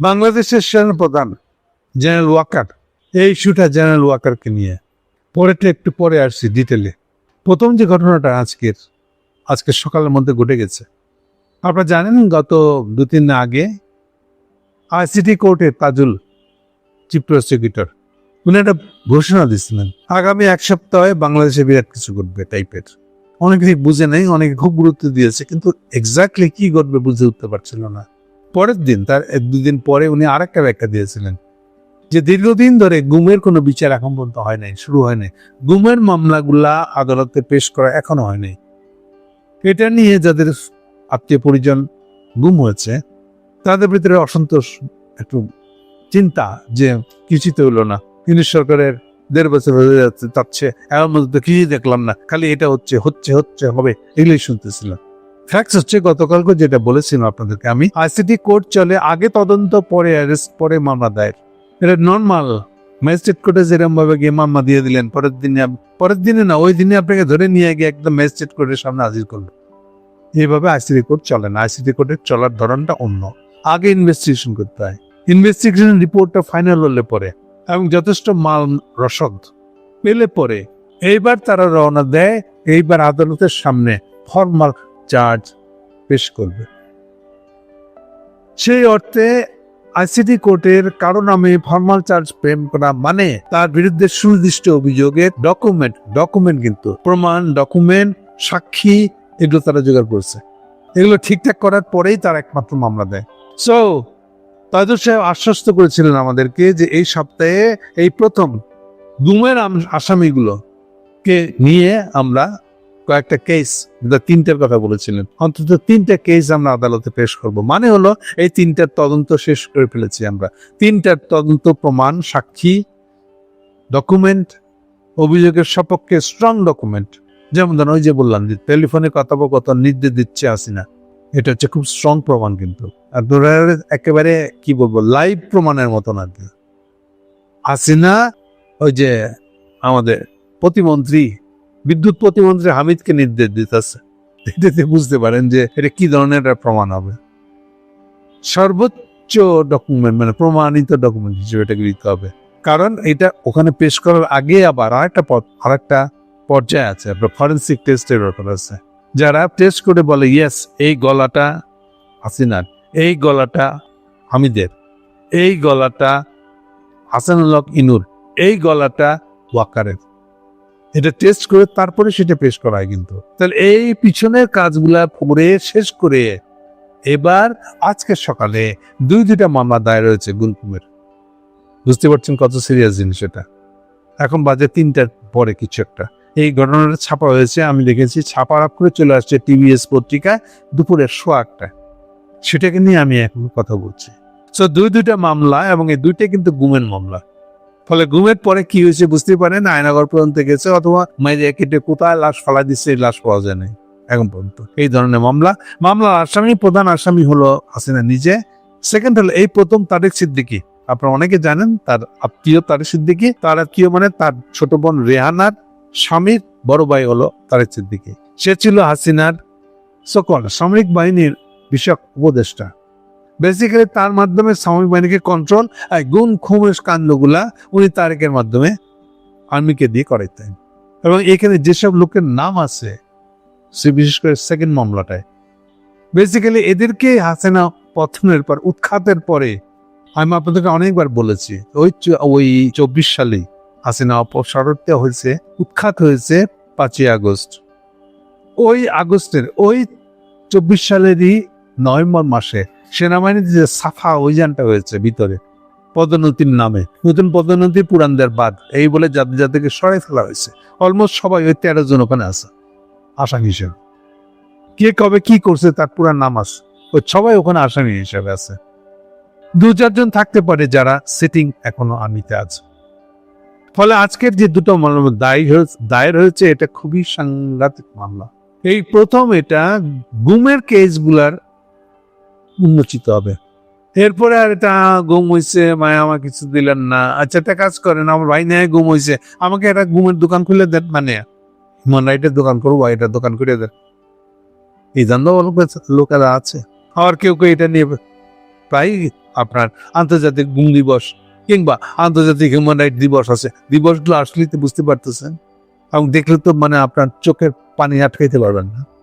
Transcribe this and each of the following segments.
বাংলাদেশের সেনাপ্রধান জেনারেল ওয়াকার, এই ইস্যুটা জেনারেল ওয়াকারকে নিয়ে। পরেটা একটু পরে আসছি ডিটেলে প্রথম যে ঘটনাটা আজকের, আজকে সকালের মধ্যে ঘটে গেছে। আপনারা জানেন গত দু তিন দিন আগে আইসিটি কোর্টের তাজুল চিফ প্রসিকিউটর, উনি একটা ঘোষণা দিচ্ছিলেন আগামী এক সপ্তাহে বাংলাদেশে বিরাট কিছু ঘটবে টাইপের অনেকেই বুঝে নেই, অনেকে খুব গুরুত্ব দিয়েছে, কিন্তু এক্স্যাক্টলি কি ঘটবে বুঝে উঠতে পারছিল না। পরের দিন, তার এক দুদিন পরে উনি আর একটা ব্যাখ্যা দিয়েছিলেন যে দীর্ঘদিন ধরে গুমের কোনো বিচার এখন পর্যন্ত হয় নাই, শুরু হয় নাই। গুমের মামলাগুলা আদালতে পেশ করা এখনও হয় নাই। এটা নিয়ে যাদের আত্মীয় পরিজন গুম হয়েছে, তাদের ভিতরে অসন্তোষ, একটু চিন্তা যে কিছুতে হলো না। ইংলিশ সরকারের দেড় বছর হয়ে যাচ্ছে যাচ্ছে এর মধ্যে কিছুই দেখলাম না। খালি এটা হচ্ছে হচ্ছে হচ্ছে, হবে, এগুলোই শুনতেছিলাম। ফ্যাক্টস হচ্ছে গতকালকে যেটা বলেছিলাম আপনাদেরকে আমি আইসিটি কোর্ট চলে আগে তদন্ত, পরে অ্যারেস্ট পরে মামলা দায়ের। এটা নর্মাল ম্যাজিস্ট্রেট কোর্টে যেরকম ভাবে গিয়ে মামলা দিয়ে দিলেন, পরের দিনে পরের দিনে না, ওই দিনে আপনাকে ধরে নিয়ে গিয়ে একদম ম্যাজিস্ট্রেট কোর্টের সামনে হাজির করল। এইভাবে আইসিটি কোর্ট চলে না আইসিটি কোর্টের চলার ধরনটা অন্য। আগে ইনভেস্টিগেশন করতে হয়। ইনভেস্টিগেশন রিপোর্টটা ফাইনাল হলে পরে, এবং যথেষ্ট মাল রসদ পেলে পরে, এইবার তারা রওনা দেয়, এইবার আদালতের সামনে ফর্মাল চার্জ পেশ করবে। সেই অর্থে আইসিটি কোর্টের কারও নামে ফর্মাল চার্জ প্রেম করা মানে তার বিরুদ্ধে সুনির্দিষ্ট অভিযোগের ডকুমেন্ট ডকুমেন্ট কিন্তু, প্রমাণ ডকুমেন্ট সাক্ষী এগুলো তারা জোগাড় করছে। এগুলো ঠিকঠাক করার পরেই তারা একমাত্র মামলা দেয়। সো তাদের সাহেব আশ্বস্ত করেছিলেন আমাদেরকে যে এই সপ্তাহে এই প্রথম আম- আসামিগুলো কে নিয়ে আমরা কয়েকটা কেস তিনটার কথা বলেছিলেন। অন্তত তিনটা কেস আমরা আদালতে পেশ করব। মানে হলো, এই তিনটার তদন্ত শেষ করে ফেলেছি আমরা। তিনটার তদন্ত প্রমাণ, সাক্ষী ডকুমেন্ট অভিযোগের সপক্ষে স্ট্রং ডকুমেন্ট যেমন ধরেন, ওই যে বললাম যে টেলিফোনে কথোপকথন নির্দেশ দিচ্ছে আসিনা এটা হচ্ছে খুব স্ট্রং প্রমাণ কিন্তু। আর একেবারে, কি বলব লাইভ প্রমাণের মতন আর কি। হাসিনা, ওই যে আমাদের প্রতিমন্ত্রী বিদ্যুৎ প্রতিমন্ত্রী হামিদকে নির্দেশ দিতেছে। এটাতে বুঝতে পারেন যে এটা কি ধরনের প্রমাণ হবে। সর্বোচ্চ ডকুমেন্ট মানে প্রমাণিত ডকুমেন্ট হিসেবে এটাকে দিতে হবে। কারণ এটা ওখানে পেশ করার আগে আবার আরেকটা আরেকটা পর্যায়ে আছে, আপনার ফরেন্সিক টেস্টের ব্যাপার আছে। যারা টেস্ট করে বলে ইয়েস এই গলাটা হাসিনার, এই গলাটা হামিদের, এই গলাটা হাসানুল হক ইনুর, এই গলাটা ওয়াকারের। এটা টেস্ট করে তারপরে সেটা পেশ করা হয় কিন্তু। তাহলে এই পিছনের কাজগুলা করে শেষ করে এবার আজকে সকালে দুই দুইটা মামলা দায়ের হয়েছে গুলকুমের বুঝতে পারছেন কত সিরিয়াস জিনিস এটা। এখন বাজে তিনটার পরে কিছু একটা। এই ঘটনাটা ছাপা হয়েছে, আমি দেখেছি ছাপা আপ করে চলে আসছে টিভিএস পত্রিকায় দুপুরের শো একটা সেটাকে নিয়ে আমি এখন কথা বলছি। সো দুই দুইটা মামলা এবং এই দুইটা কিন্তু গুমের মামলা। ফলে ঘুমের পরে কি হয়েছে বুঝতে পারেন আয়নাগর পর্যন্ত গেছে অথবা মাইরিয়া কেটে কোথায় লাশ ফালা দিচ্ছে লাশ পাওয়া যায় নাই, এখন পর্যন্ত। এই ধরনের মামলা। মামলার আসামি, প্রধান আসামি হলো হাসিনা নিজে। সেকেন্ড হলো এই প্রথম তারেক সিদ্দিকী। আপনারা অনেকে জানেন, তার আত্মীয় তারেক সিদ্দিকী। তার আত্মীয় মানে তার ছোট বোন রেহানার স্বামীর বড় ভাই হলো তারেক সিদ্দিকী। সে ছিল হাসিনার সকল সামরিক বাহিনীর বিষয়ক উপদেষ্টা। বেসিক্যালি তার মাধ্যমে সামরিক বাহিনীকে কন্ট্রোল আর গুণ খুমের কাণ্ডগুলা উনি তারেকের মাধ্যমে আর্মিকে দিয়ে করাইতেন। এবং এখানে যেসব লোকের নাম আছে, সে বিশেষ করে সেকেন্ড মামলাটায় বেসিক্যালি এদেরকে হাসিনা পথনের পর, উৎখাতের পরে, আমি আপনাদেরকে অনেকবার বলেছি, ওই ওই চব্বিশ সালে হাসিনা অপসারতে হয়েছে, উৎখাত হয়েছে পাঁচই আগস্ট। ওই আগস্টের, ওই চব্বিশ সালেরই নভেম্বর মাসে সেনাবাহিনীতে যে সাফা অভিযানটা হয়েছে ভিতরে, পদোন্নতির নামে, নতুন পদোন্নতি পুরানদের বাদ, এই বলে যাদের যাদেরকে সরাই ফেলা হয়েছে। অলমোস্ট সবাই ওই তেরো জন ওখানে আছে, আসামি হিসেবে। কে কবে কি করছে তার পুরা নাম আছে ওই সবাই ওখানে আসামি হিসেবে আছে। দু চারজন থাকতে পারে যারা সিটিং এখনও আর্মিতে আছে। ফলে আজকের যে দুটো মামলা দায়ী হয়েছে দায়ের হয়েছে, এটা খুবই সাংঘাতিক মামলা। এই প্রথম এটা গুমের কেসগুলার উন্মোচিত হবে। এরপরে আর এটা গুম হইছে মায়া আমার কিছু দিলেন না। আচ্ছা একটা কাজ করেন, আমার ভাই নেয় গুম হইছে। আমাকে একটা গুমের দোকান খুলে দেন মানে হিউম্যান রাইটের দোকান করব এটার দোকান করে দেন। এই জানতো লোকেরা আছে। আর কেউ কেউ এটা নিয়ে প্রায় আপনার আন্তর্জাতিক গুম দিবস কিংবা আন্তর্জাতিক হিউম্যান রাইট দিবস আছে। দিবসগুলো আসলেই তো বুঝতে পারতেছেন। এবং দেখলে তো মানে আপনার চোখের পানি আটকাইতে পারবেন না।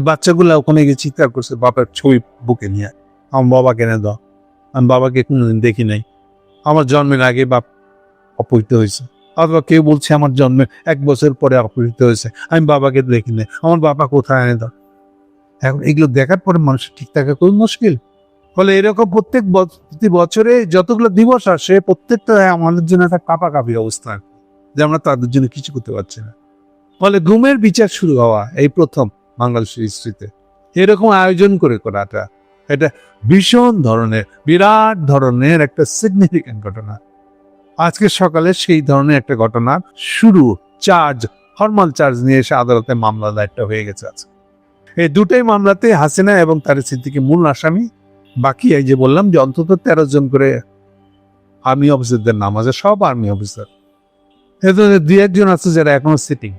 বাচ্চাগুলো ওখানে গিয়ে চিৎকার করছে বাবার ছবি বুকে নিয়ে আমার বাবা কেনে দাও। আমি বাবাকে কোনোদিন দেখি নাই। আমার জন্মের আগে বাপ অপহৃত হয়েছে। অথবা কেউ বলছে আমার জন্মের এক বছর পরে অপহৃত হয়েছে। আমি বাবাকে দেখি নাই। আমার বাবা কোথায় এনে দাও? এখন এগুলো দেখার পরে মানুষ ঠিক থাকা খুবই মুশকিল। ফলে এরকম প্রত্যেক প্রতি বছরে যতগুলো দিবস আসে, প্রত্যেকটা আমাদের জন্য একটা কাপাকাপি অবস্থা যে আমরা তাদের জন্য কিছু করতে পারছি না। ফলে ঘুমের বিচার শুরু হওয়া, এই প্রথম। বাংলাদেশের হিস্ট্রিতে এরকম আয়োজন করে করাটা এটা ভীষণ ধরনের, বিরাট ধরনের একটা সিগনিফিক্যান্ট ঘটনা। আজকে সকালে সেই ধরনের একটা ঘটনার শুরু। চার্জ ফর্মাল চার্জ নিয়ে এসে আদালতে মামলা দায়েরটা হয়ে গেছে আজকে। এই দুটোই মামলাতে হাসিনা এবং তার সিদ্দিকি মূল আসামি। বাকি এই যে বললাম যে অন্তত তেরো জন করে আর্মি অফিসারদের নাম আছে, সব আর্মি অফিসার এদের দুই একজন আছে যারা এখনও সিটিং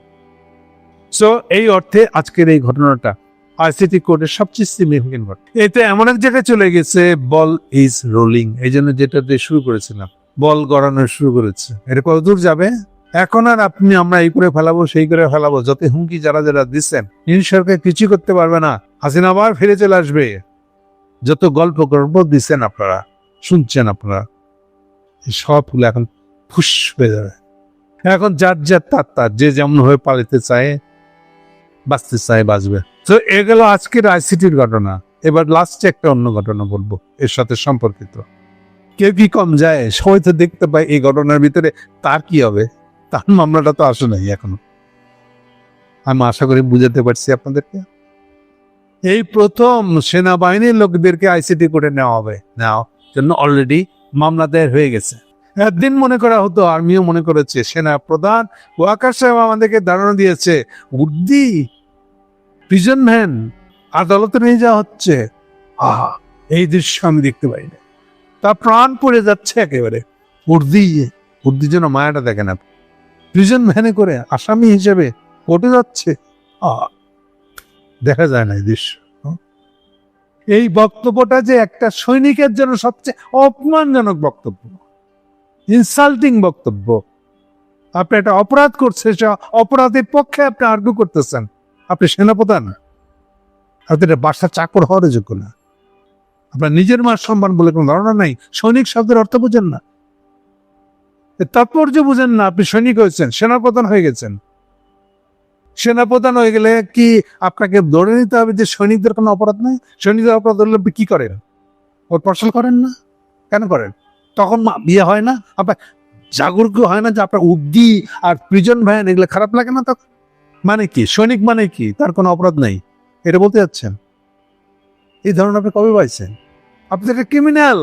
সো এই অর্থে আজকের এই ঘটনাটা আইসিটি কোর্টের সবচেয়ে সিগনিফিকেন্ট ঘটনা এতে এমন এক জায়গায় চলে গেছে, বল ইজ রোলিং এই জন্য যেটা দিয়ে শুরু করেছিলাম, বল গড়ানো শুরু করেছে। এটা কত দূর যাবে? এখন আর আপনি, আমরা এই করে ফেলাবো, সেই করে ফেলাবো। যত হুমকি যারা যারা দিচ্ছেন, ইন সরকার কিছু করতে পারবে না। হাসিনা আবার ফিরে চলে আসবে। যত গল্প গল্প দিচ্ছেন আপনারা, শুনছেন আপনারা সবগুলো এখন ফুস হয়ে যাবে। এখন যার যার তার তার, যে যেমন হয়ে পালিতে চায় বাঁচতে চায় বাঁচবে তো এগুলো আজকের আইসিটির ঘটনা। এবার লাস্টে একটা অন্য ঘটনা বলব, এর সাথে সম্পর্কিত। কেউ কি কম যায়? সবাই তো দেখতে পায় এই ঘটনার ভিতরে তার কি হবে? তার মামলাটা তো আসে নাই এখনও। আমি আশা করি বুঝাতে পারছি আপনাদেরকে। এই প্রথম সেনাবাহিনীর লোকদেরকে আইসিটি করে নেওয়া হবে। নেওয়া জন্য অলরেডি মামলা দায়ের হয়ে গেছে। একদিন মনে করা হতো, আর্মিও মনে করেছে, সেনা প্রধান ওয়াকার সাহেব আমাদেরকে ধারণা দিয়েছে, উর্দি প্রিজন ভ্যান আদালতে নিয়ে যাওয়া হচ্ছে। আহা, এই দৃশ্য আমি দেখতে পাই না। তা প্রাণ পড়ে যাচ্ছে একেবারে। উর্দি উর্দির জন্য মায়াটা দেখেন আপনি। প্রিজন ভ্যানে করে আসামি হিসেবে কোর্টে যাচ্ছে। আহা, দেখা যায় না এই দৃশ্য? এই বক্তব্যটা যে একটা সৈনিকের জন্য সবচেয়ে অপমানজনক বক্তব্য। ইনসাল্টিং বক্তব্য। আপনি একটা অপরাধ করছে, সে অপরাধের পক্ষে আপনি আর্গু করতেছেন। আপনি সেনাপ্রধান। আপনি এটা বাসার চাকর হওয়ার যোগ্য না। আপনার নিজের মার সম্মান বলে কোনো ধারণা নাই। সৈনিক শব্দের অর্থ বুঝেন না। তাৎপর্য বুঝেন না, আপনি সৈনিক হয়েছেন, সেনাপ্রধান হয়ে গেছেন। সেনাপ্রধান হয়ে গেলে কি আপনাকে ধরে নিতে হবে যে সৈনিকদের কোনো অপরাধ নেই? সৈনিকদের অপরাধ হলে কি করেন? ওর পার্সেল করেন না? কেন করেন? তখন বিয়ে হয় না আপনার জাগরুক হয় না যে আপনার উদ্দি আর প্রিজন ভ্যান এগুলো খারাপ লাগে না তখন? মানে কি? সৈনিক মানে কি? তার কোনো অপরাধ নেই। এটা বলতে যাচ্ছেন? এই ধারণা আপনি কবে পাইছেন? আপনি একটা ক্রিমিনাল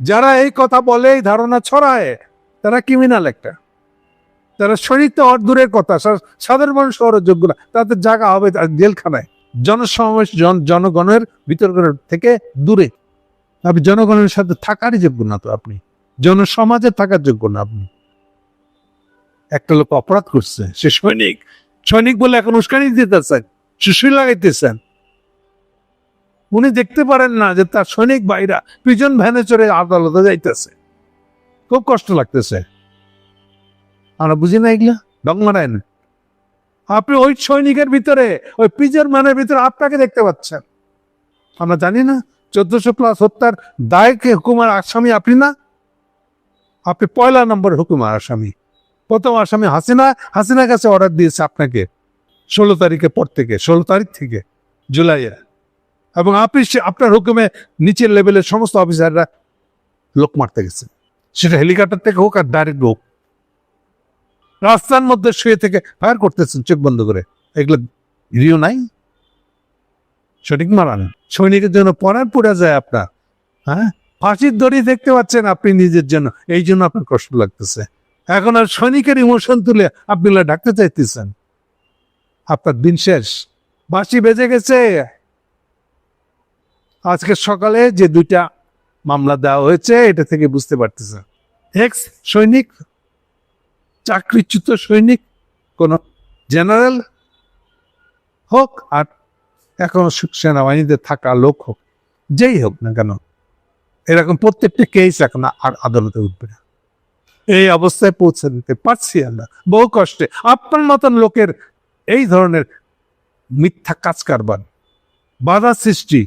যারা এই কথা বলে, এই ধারণা ছড়ায়, তারা ক্রিমিনাল একটা। তারা সৈনিক তো দূরের কথা সাধারণ মানুষ হওয়ার যোগ্য না। তাদের জায়গা হবে জেলখানায়। জনসমাবেশ জন, জনগণের বিতর্ক থেকে দূরে। আপনি জনগণের সাথে থাকারই যোগ্য না তো আপনি। জনসমাজে থাকার যোগ্য না আপনি। একটা লোক অপরাধ করছে, সে সৈনিক। সৈনিক বলে এখন উস্কানি দিতেছেন শিশুই লাগাইতেছেন। উনি দেখতে পারেন না যে তার সৈনিক ভাইরা প্রিজন ভ্যানে চড়ে আদালতে যাইতেছে। খুব কষ্ট লাগতেছে। আমরা বুঝি না এগুলা? ডং মারায় না। আপনি ওই সৈনিকের ভিতরে, ওই প্রিজন ভ্যানের ভিতরে আপনাকে দেখতে পাচ্ছেন। আমরা জানি না চোদ্দশো প্লাস হত্যার দায়কে হুকুমার আসামি আপনি না? আপনি পয়লা নম্বর হুকুমার আসামি। প্রথম আসামি হাসিনা। হাসিনার কাছে অর্ডার দিয়েছে আপনাকে ষোলো তারিখের পর থেকে, ষোলো তারিখ থেকে, জুলাইয়ে। এবং আপনি আপনার হুকুমে নিচের লেভেলের সমস্ত অফিসাররা লোক মারতে গেছে। সেটা হেলিকপ্টার থেকে হোক আর ডাইরেক্ট হোক। রাস্তার মধ্যে শুয়ে থেকে ফায়ার করতেছেন, চোখ বন্ধ করে। এগুলো ভিডিও নাই? সঠিক মারান। সৈনিকের জন্য পরার পুরা যায় আপনার। হ্যাঁ? ফাঁসির দড়ি দেখতে পাচ্ছেন আপনি নিজের জন্য। এই জন্য আপনার কষ্ট লাগতেছে। এখন আর সৈনিকের ইমোশন তুলে আপনি ডাকতে চাইতেছেন। আপনার দিন শেষ। বাসি বেজে গেছে। আজকে সকালে যে দুইটা মামলা দেওয়া হয়েছে, এটা থেকে বুঝতে পারতেছে এক্স সৈনিক, চাকরিচ্যুত সৈনিক, কোন জেনারেল হোক আর এখন সেনাবাহিনীতে থাকা লোক হোক, যেই হোক না কেন, এরকম প্রত্যেকটা কেস এখন আর আদালতে উঠবে না। এই অবস্থায় পৌঁছে দিতে পারছি আমরা। বহু কষ্টে আপনার মতন লোকের এই ধরনের মিথ্যা কাজ কারবার বাধা সৃষ্টি,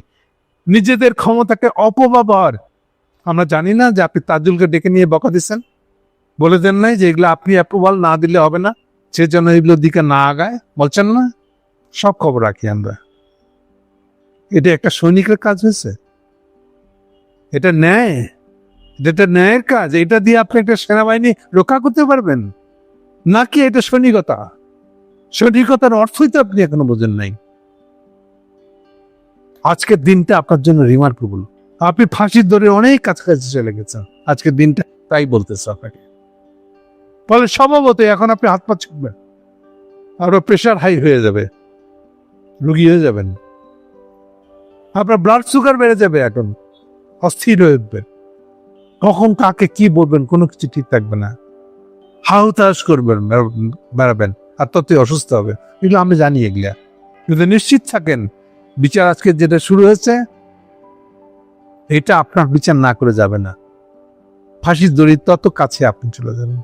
নিজেদের ক্ষমতাকে অপব্যবহার, আমরা জানি না যে আপনি তাজুলকে ডেকে নিয়ে বকা দিচ্ছেন। বলে দেন নাই যে এগুলো আপনি অ্যাপ্রুভাল না দিলে হবে না সে সেজন্য এগুলোর দিকে না আগায়। বলছেন না? সব খবর রাখি আমরা। এটা একটা সৈনিকের কাজ হয়েছে। এটা ন্যায়। এটা ন্যায়ের কাজ। এটা দিয়ে আপনি একটা সেনাবাহিনী রক্ষা করতে পারবেন। নাকি এটা সৈনিকতা? সৈনিকতার অর্থই তো আপনি এখনও বোঝেন নাই। আজকের দিনটা আপনার জন্য রিমার্কেবল আপনি ফাঁসির দরে অনেক কাছাকাছি চলে গেছেন। আজকের দিনটা তাই বলতেছে আপনাকে। ফলে স্বভাবত এখন আপনি হাত পা ছুটবেন আরও প্রেশার হাই হয়ে যাবে। রুগী হয়ে যাবেন। আপনার ব্লাড সুগার বেড়ে যাবে এখন। অস্থির হয়ে উঠবেন কখন কাকে কি বলবেন, কোনো কিছু ঠিক থাকবে না। হাউতাস করবেন বেড়া- বেড়াবেন আর ততই অসুস্থ হবে। এগুলো আমি জানি এগুলা। কিন্তু নিশ্চিত থাকেন, বিচার আজকে যেটা শুরু হয়েছে, এটা আপনার বিচার না করে যাবে না। ফাঁসির দড়ি তত কাছে আপনি চলে যাবেন।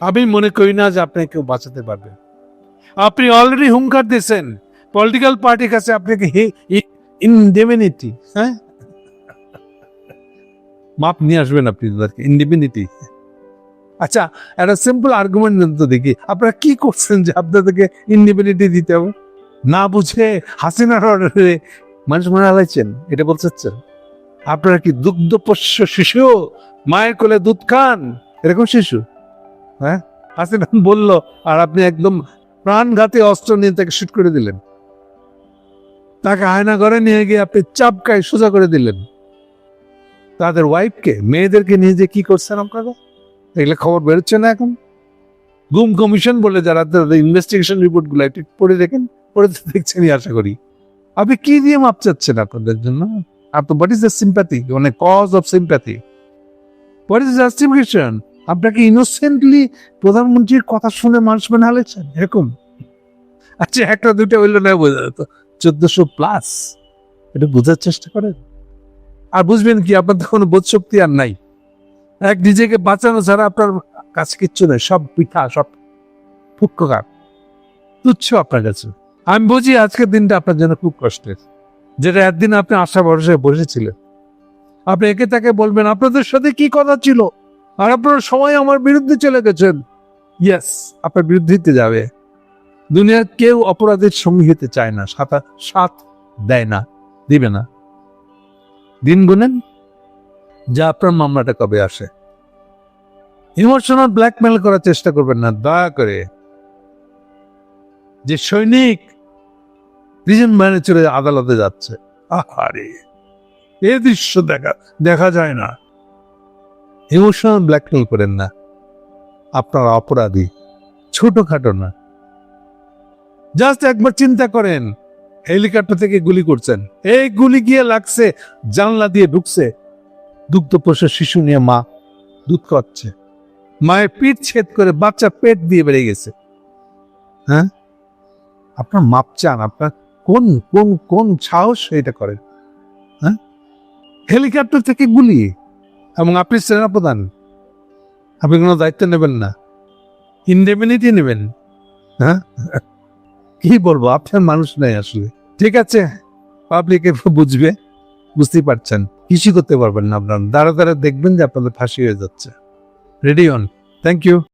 আমি মনে করি না যে আপনাকে কেউ বাঁচাতে পারবে। আপনি অলরেডি হুঙ্কার দিয়েছেন। পলিটিক্যাল পার্টির কাছে আপনাকে ইনডেমিনিটি হ্যাঁ? মাপ নিয়ে আসবেন আপনি তাদেরকে ইন্ডিপেন্ডিটি আচ্ছা একটা সিম্পল আর্গুমেন্ট তো দেখি, আপনারা কি করছেন যে আপনাদেরকে ইন্ডিপেন্ডিটি দিতে হবে? না বুঝে হাসিনার অর্ডারে মানুষ মনে হালাইছেন এটা বলতে চাচ্ছেন? আপনারা কি দুগ্ধপোষ্য শিশু, মায়ের কোলে দুধ খান? এরকম শিশু? হ্যাঁ? হাসিনা বলল, আর আপনি একদম প্রাণঘাতী অস্ত্র নিয়ে তাকে শুট করে দিলেন। তাকে আয়না ঘরে নিয়ে গিয়ে আপনি চাপকায় সোজা করে দিলেন। তাদের ওয়াইফকে মেয়েদেরকে নিয়ে যে কি করছেন আপনারা? এগুলো খবর বেরোচ্ছে না এখন। গুম কমিশন বলে যারা ইনভেস্টিগেশন রিপোর্টগুলো একটু পড়ে দেখেন, পড়ে দেখছেনই আশা করি। আপনি কি দিয়ে মাপ চাচ্ছেন আপনাদের জন্য? আপনার হোয়াট ইজ দ্য সিম্প্যাথি মানে cause of sympathy what is justification আপনাকে ইনোসেন্টলি প্রধানমন্ত্রীর কথা শুনে মানুষ মনে হালেছেন এরকম? আচ্ছা একটা দুটো হইল না বোঝা যেত চোদ্দশো প্লাস এটা বোঝার চেষ্টা করেন। আর বুঝবেন কি, আপনার তো কোনো বোধ শক্তি আর নাই। এক নিজেকে বাঁচানো ছাড়া আপনার কাছে কিচ্ছু নেই, সব পিঠা, সব ফুক্ককার তুচ্ছ আপনার কাছে। আমি বুঝি আজকের দিনটা আপনার জন্য খুব কষ্টের, যেটা একদিন আপনি আশা ভরসায় বসেছিলেন। আপনি একে তাকে বলবেন, আপনাদের সাথে কি কথা ছিল? আর আপনার সময় আমার বিরুদ্ধে চলে গেছেন। ইয়েস আপনার বিরুদ্ধে যাবে। দুনিয়ার কেউ অপরাধের সঙ্গী হতে চায় না সাথা সাথ দেয় না, দিবে না। দিন গুনেন, যা আপনার মামলাটা কবে আসে। ইমোশনাল ব্ল্যাকমেল করার চেষ্টা করবেন না, দয়া করে। যে সৈনিক প্রিজন ম্যানে চলে আদালতে যাচ্ছে, আহারে, এ দৃশ্য দেখা দেখা যায় না। ইমোশনাল ব্ল্যাকমেল করেন না, আপনার অপরাধী, ছোটখাটো না। জাস্ট একবার চিন্তা করেন। হেলিকপ্টার থেকে গুলি করছেন। এই গুলি গিয়ে লাগছে, জানলা দিয়ে ঢুকছে। দুগ্ধপোষা শিশু নিয়ে মা দুধ খাচ্ছে। মায়ের পিঠ ছেদ করে বাচ্চা পেট দিয়ে বেড়ে গেছে। হ্যাঁ? আপনার মাপ চান, আপনার কোন কোন কোন সাহস এটা করেন? হ্যাঁ? হেলিকপ্টার থেকে গুলি এবং আপনি সেনাপ্রধান আপনি কোনো দায়িত্ব নেবেন না। ইন্ডেমিনিটি নেবেন। হ্যাঁ? কি বলব, আপনার মানুষ নাই আসলে। ঠিক আছে? পাবলিকে বুঝবে, বুঝতেই পারছেন। কিছু করতে পারবেন না আপনার। দাঁড়া দাঁড়া দেখবেন যে আপনাদের ফাঁসি হয়ে যাচ্ছে। Ready on thank you